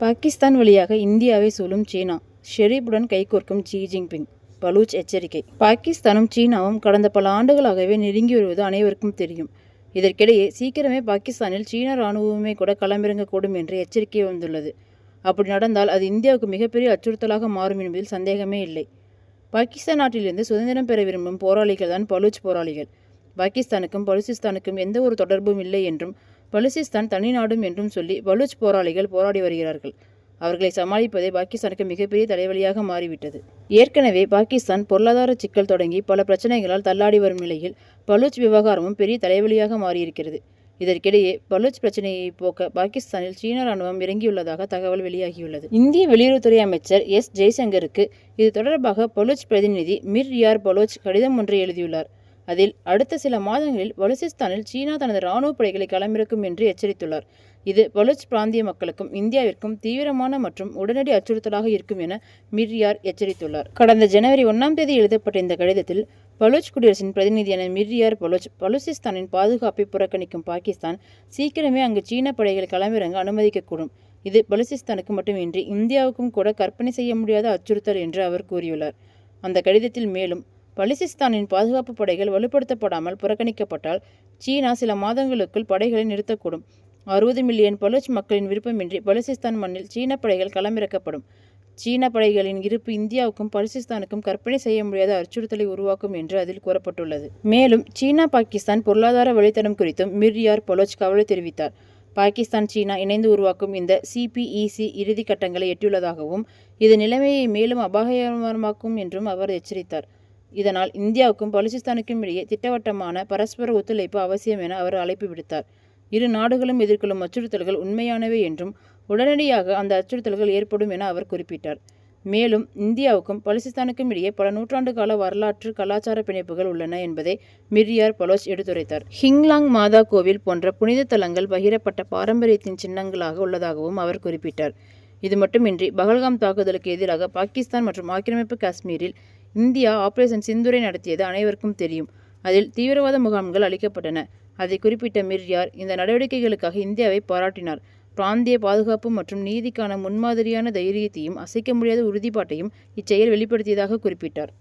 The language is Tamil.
பாகிஸ்தான் வழியாக இந்தியாவை சூழும் சீனா. ஷெரீப்புடன் கைகோர்க்கும் ஜி ஜின்பிங். பலூச் எச்சரிக்கை. பாகிஸ்தானும் சீனாவும் கடந்த பல ஆண்டுகளாகவே நெருங்கி வருவது அனைவருக்கும் தெரியும். இதற்கிடையே சீக்கிரமே பாகிஸ்தானில் சீன ராணுவமே கூட களமிறங்கக்கூடும் என்ற எச்சரிக்கை வந்துள்ளது. அப்படி நடந்தால் அது இந்தியாவுக்கு மிகப்பெரிய அச்சுறுத்தலாக மாறும் என்பதில் சந்தேகமே இல்லை. பாகிஸ்தான் நாட்டிலிருந்து சுதந்திரம் பெற விரும்பும் போராளிகள் தான் பலூச் போராளிகள். பாகிஸ்தானுக்கும் பலுசிஸ்தானுக்கும் எந்த ஒரு தொடர்பும் இல்லை என்றும் பலுசிஸ்தான் தனி நாடும் என்றும் சொல்லி பலூச் போராளிகள் போராடி வருகிறார்கள். அவர்களை சமாளிப்பதே பாகிஸ்தானுக்கு மிகப்பெரிய தலைவலியாக மாறிவிட்டது. ஏற்கனவே பாகிஸ்தான் பொருளாதார சிக்கல் தொடங்கி பல பிரச்சனைகளால் தள்ளாடி வரும் நிலையில் பலூச் விவகாரமும் பெரிய தலைவலியாக மாறியிருக்கிறது. இதற்கிடையே பலூச் பிரச்சனையை போக்க பாகிஸ்தானில் சீன ராணுவம் இறங்கியுள்ளதாக தகவல் வெளியாகியுள்ளது. இந்திய வெளியுறவுத்துறை அமைச்சர் எஸ் ஜெய்சங்கருக்கு இது தொடர்பாக பலூச் பிரதிநிதி மிர் யார் பலோச் கடிதம் ஒன்றை எழுதியுள்ளார். அதில் அடுத்த சில மாதங்களில் பலுசிஸ்தானில் சீனா தனது ராணுவ படைகளை களமிறக்கும் என்று எச்சரித்துள்ளார். இது பலுச் பிராந்திய மக்களுக்கும் இந்தியாவிற்கும் தீவிரமான மற்றும் உடனடி அச்சுறுத்தலாக இருக்கும் என மிர்யார் எச்சரித்துள்ளார். கடந்த ஜனவரி ஒன்றாம் தேதி எழுதப்பட்ட இந்த கடிதத்தில் பலூச் குடியரசின் பிரதிநிதியான மிர்யார் பலூச் பலுசிஸ்தானின் பாதுகாப்பை புறக்கணிக்கும் பாகிஸ்தான் சீக்கிரமே அங்கு சீன படைகளை களமிறங்க அனுமதிக்கக்கூடும். இது பலுசிஸ்தானுக்கு மட்டுமின்றி இந்தியாவுக்கும் கூட கற்பனை செய்ய முடியாத அச்சுறுத்தல் என்று அவர் கூறியுள்ளார். அந்த கடிதத்தில் மேலும் பலிசிஸ்தானின் பாதுகாப்பு படைகள் வலுப்படுத்தப்படாமல் புறக்கணிக்கப்பட்டால் சீனா சில மாதங்களுக்குள் படைகளை நிறுத்தக்கூடும். அறுபது மில்லியன் பலுச் மக்களின் விருப்பமின்றி பலுசிஸ்தான் மண்ணில் சீன படைகள் களமிறக்கப்படும். சீன படைகளின் இருப்பு இந்தியாவுக்கும் பலுசிஸ்தானுக்கும் கற்பனை செய்ய முடியாத அச்சுறுத்தலை உருவாக்கும் என்று அதில் கூறப்பட்டுள்ளது. மேலும் சீனா பாகிஸ்தான் பொருளாதார வழித்தடம் குறித்தும் மிர்யார் பலோச் கவலை தெரிவித்தார். பாகிஸ்தான் சீனா இணைந்து உருவாக்கும் இந்த சிபிஇசி இறுதி கட்டங்களை எட்டியுள்ளதாகவும் இது நிலைமையை மேலும் அபாயகரமாக்கும் என்றும் அவர் எச்சரித்தார். இதனால் இந்தியாவுக்கும் பலுச்சிஸ்தானுக்கும் இடையே திட்டவட்டமான பரஸ்பர ஒத்துழைப்பு அவசியம் என அவர் அழைப்பு விடுத்தார். இரு நாடுகளும் எதிர்கொள்ளும் அச்சுறுத்தல்கள் உண்மையானவை என்றும் உடனடியாக அந்த அச்சுறுத்தல்கள் ஏற்படும் என அவர் குறிப்பிட்டார். மேலும் இந்தியாவுக்கும் பலுசிஸ்தானுக்கும் இடையே பல நூற்றாண்டு கால வரலாற்று கலாச்சார பிணைப்புகள் உள்ளன என்பதை மிரியார் பலோச் எடுத்துரைத்தார். ஹிங்லாங் மாதா கோவில் போன்ற புனித தலங்கள் பகிரப்பட்ட பாரம்பரியத்தின் சின்னங்களாக உள்ளதாகவும் அவர் குறிப்பிட்டார். இது மட்டுமின்றி பகல்காம் தாக்குதலுக்கு எதிராக பாகிஸ்தான் மற்றும் ஆக்கிரமிப்பு காஷ்மீரில் இந்தியா ஆபரேஷன் சிந்துரை நடத்தியது அனைவருக்கும் தெரியும். அதில் தீவிரவாத முகாம்கள் அளிக்கப்பட்டன. அதை குறிப்பிட்ட மிர்யார் இந்த நடவடிக்கைகளுக்காக இந்தியாவை பாராட்டினார். பிராந்திய பாதுகாப்பு மற்றும் நீதிக்கான முன்மாதிரியான தைரியத்தையும் அசைக்க முடியாத உறுதிப்பாட்டையும் இச்செயல் வெளிப்படுத்தியதாக குறிப்பிட்டார்.